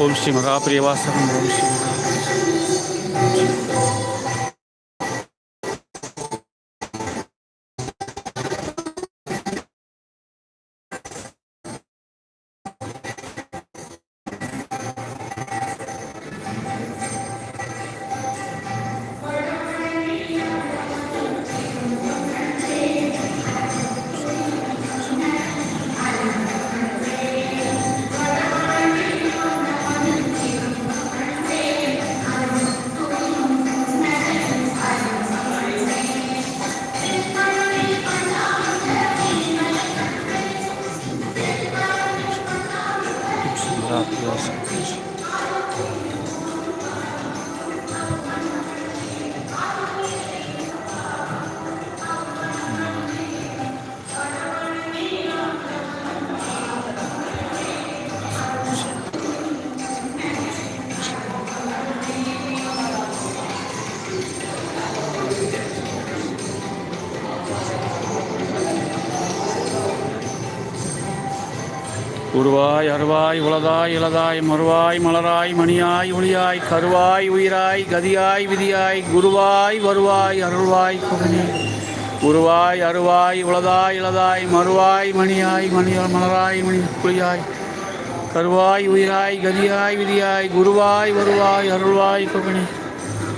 ओम श्री महाप्रियवासम ओम श्री महा குருவாய் அருவாய் உளதாய் இளதாய் மறுவாய் மலராய் மணியாய் ஒளியாய் கருவாய் உயிராய் கதியாய் விதியாய் குருவாய் வருவாய் அருள்வாய் குகனே குருவாய் அருவாய் உளதாய் இளதாய் மறுவாய் மணியாய் மணியாய் மலராய் மணி குளியாய் கருவாய் உயிராய் கதியாய் விதியாய் குருவாய் வருவாய் அருள்வாய் குகனே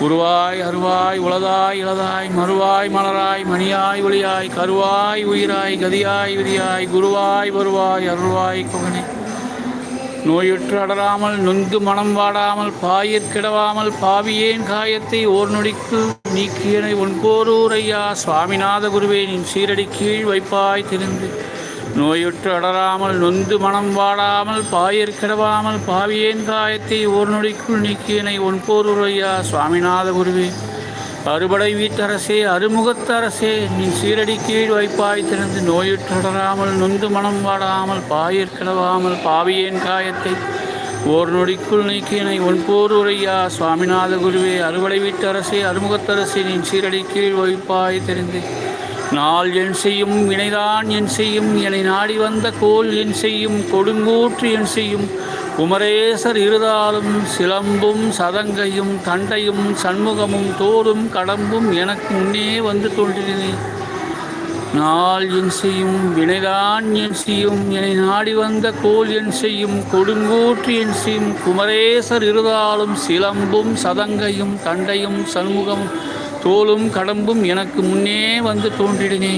உருவாய் அருவாய் உளதாய் இளதாய் மறுவாய் மலராய் மணியாய் ஒளியாய் கருவாய் உயிராய் கதியாய் விதியாய் குருவாய் வருவாய் அருள்வாய் கொகனே. நோயுற்று அடராமல் நொந்து மனம் வாடாமல் பாயிற் கிடவாமல் பாவியேன் காயத்தை ஓர் நொடிக்கு நீக்கியனை ஒன்போரூரையா சுவாமிநாத குருவே நின் சீரடி கீழ் வைப்பாய் திருந்து. நோயுற்று அடராமல் நொந்து மனம் வாடாமல் பாயிற் கிடவாமல் பாவியேன் காயத்தை ஓர் நொடிக்குள் நீக்கியனை ஒன்போருரையா சுவாமிநாத குருவே. அறுபடை வீட்டரசே அருமுகத்தரசே நீ சீரடி கீழ் வைப்பாய் திறந்து நோயுற்றடராமல் நொந்து மனம் வாடாமல் பாயிற் கிடவாமல் பாவியேன் காயத்தை ஓர் நொடிக்குள் நீக்கினை ஒன்போர் உரையா சுவாமிநாத குருவே. அறுவடை வீட்டரசே அருமுகத்தரசே நீ சீரடி கீழ் வைப்பாய் தெரிந்து நாள் என் செய்யும் வினைதான் என் செய்யும் என்னை நாடி வந்த கோல் என் செய்யும் கொடுங்கூற்று என் செய்யும். குமரேசர் இருதாலும் சிலம்பும் சதங்கையும் தண்டையும் சண்முகமும் தோடும் கடம்பும் எனக்கு முன்னே வந்து தோன்றினேன் நாள் என் செய்யும் வினைதான் என் செய்யும் என்னை நாடி வந்த கோல் என் செய்யும் கொடுங்கூற்று என் செய்யும். குமரேசர் இருதாலும் சிலம்பும் சதங்கையும் தண்டையும் சண்முகமும் தோலும் கடம்பும் எனக்கு முன்னே வந்து தோன்றிடினே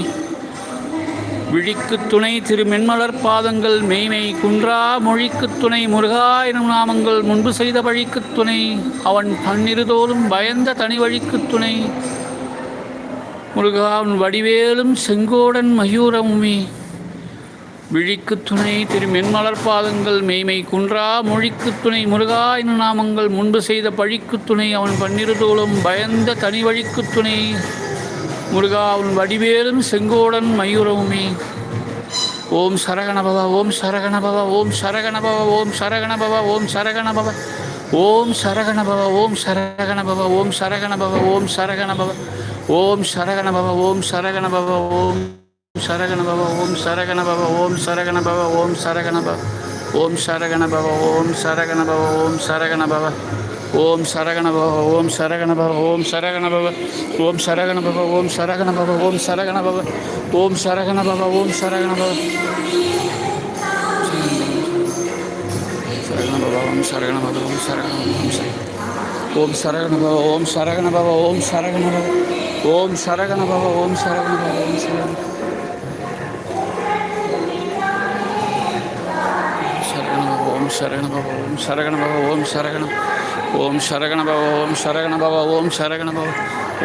விழிக்கு துணை திருமென்மலர் பாதங்கள் மெய்மை குன்றா மொழிக்கு துணை முருகா எனும் நாமங்கள் முன்பு செய்த வழிக்கு துணை. அவன் பன்னிருதோலும் பயந்த தனி வழிக்கு துணை. முருகா உன் வடிவேலும் செங்கோடன் மயூரமுமே. விழிக்கு துணை திரு மென்மலர் பாதங்கள் மெய்மை குன்றா மொழிக்கு துணை முருகா என நாமங்கள் முன்பு செய்த பழிக்கு துணை அவன் பன்னிருதோளும் பயந்த தனி வழிக்கு துணை முருகா அவன் வடிவேலும் செங்கோடன் மயூரவுமே ஓம் சரகணபவ ஓம் சரகணபவ ஓம் சரகணபவ ஓம் சரகணபவ ஓம் சரகணபவ ஓம் சரகணபவ ஓம் சரகணபவ ஓம் சரகணபவ ஓம் சரகணபவ ஓம் சரகணபவ ஓம் சரகணபவ ஓம் சரகணபவ ஓம் சரகணபவ ஓம் சரகணபவ ஓம் சரகணபவ ஓம் சரகணபவ ஓம் சரகணபவ ஓம் சரகணபவ ஓம் சரகணபவ ஓம் சரகணபவ ஓம் சரகணபவ ஓம் சரகணபவ ஓம் சரகணபவ ஓம் சரகணபவ ஓம் சரகணபவ ஓம் சரகணபவ சரகணபவ ஓம் சரகணபவ ஓம் சரகணபவ ஓம் சரகணபவ ஓம் சரகணபவ ஓம் சரகணபவ ஓம் சரகணபவ ஓம் சரகணபவ ஓம் சரகண பவ ஓம் சரகண பவ ஓம் சரகண ஓம் சரகண ஓம் சரகண பவ ஓம் சரகண பவ ஓம் சரகண பவ ஓம் சரகண பவ ஓம் சரகண பவ ஓம் சரகண శరగణ భవ ఓం శరగణ భవ ఓం శరగణ ఓం శరగణ భవ ఓం శరగణ భవ ఓం శరగణ భవ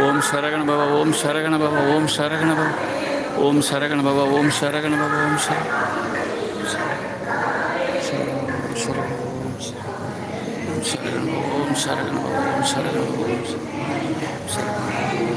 ఓం శరగణ భవ ఓం శరగణ భవ ఓం శరగణ భవ ఓం శరగణ భవ ఓం శరగణ భవ ఓం శరగణ భవ ఓం శరగణ భవ ఓం శరగణ భవ ఓం శరగణ భవ ఓం శరగణ